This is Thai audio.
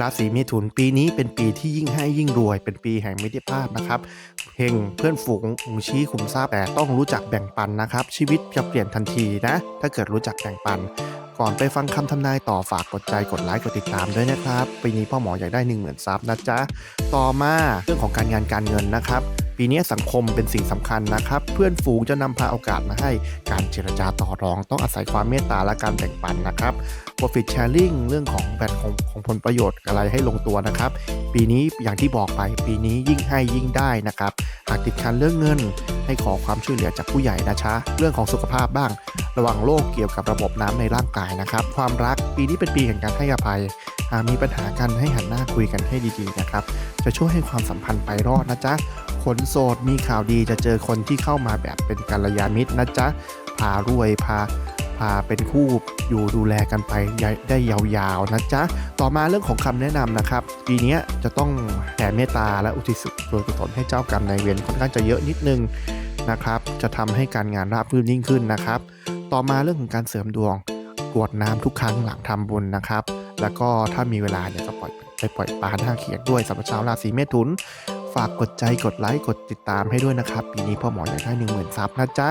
ราศีเมถุนปีนี้เป็นปีที่ยิ่งให้ยิ่งรวย เป็นปีแห่งมิตรภาพนะครับเฮงเพื่อนฝูงหงชี้ขุมทรัพย์แต่ต้องรู้จักแบ่งปันนะครับ ชีวิตจะเปลี่ยนทันทีนะ ถ้าเกิดรู้จักแบ่งปัน ก่อนไปฟังคำทำนายต่อฝากกดใจกดไลค์กดติดตามด้วยนะครับปีนี้พ่อหมออยากได้1 0,000ซับนะจ๊ะต่อมาเรื่องของการงานการเงินนะครับ ปีนี้สังคมเป็นสิ่งสำคัญนะครับ เพื่อนฝูงจะนำพาโอกาสมาให้การเจรจาต่อรองต้องอาศัยความเมตตาและการแบ่งปันนะครับ profit sharing เรื่องของแบ่งของของผลประโยชน์อะไรให้ลงตัวนะครับ ปีนี้อย่างที่บอกไป ปีนี้ยิ่งให้ยิ่งได้นะครับ หากติดขัดเรื่องเงินให้ขอความช่วยเหลือจากผู้ใหญ่นะจ๊ะเรื่องของสุขภาพบ้าง ระวังโรคเกี่ยวกับระบบน้ำในร่างกายนะครับ ความรักปีนี้เป็นปีแห่งการให้อภัย หากมีปัญหากันให้หันหน้าคุยกันให้ดีๆนะครับ จะช่วยให้ความสัมพันธ์ไปรอดนะจ๊ะคนโสดมีข่าวดีจะเจอคนที่เข้ามาแบบเป็นกัลยาณมิตรนะจ๊ะพารวยพาพาเป็นคู่อยู่ดูแลกันไปได้ยาวๆนะจ๊ะ ต่อมาเรื่องของคำแนะนำนะครับ ปีนี้จะต้องแผ่เมตตาและอุทิศส่วนกุศลให้เจ้ากรรมนายเวรค่อนข้างจะเยอะนิดนึงนะครับ จะทำให้การงานราบรื่นยิ่งขึ้นนะครับ ต่อมาเรื่องของการเสริมดวงกวดน้ำทุกครั้งหลังทำบุญนะครับ แล้วก็ถ้ามีเวลาเนี่ยก็ปล่อยไปปล่อยปลาหน้าเขียงด้วยสำหรับชาวราศีเมถุน ฝากกดใจกดไลค์กดติดตามให้ด้วยนะครับ ปีนี้พ่อหมออยากได้หนึ่งหมื่นซับนะจ๊ะ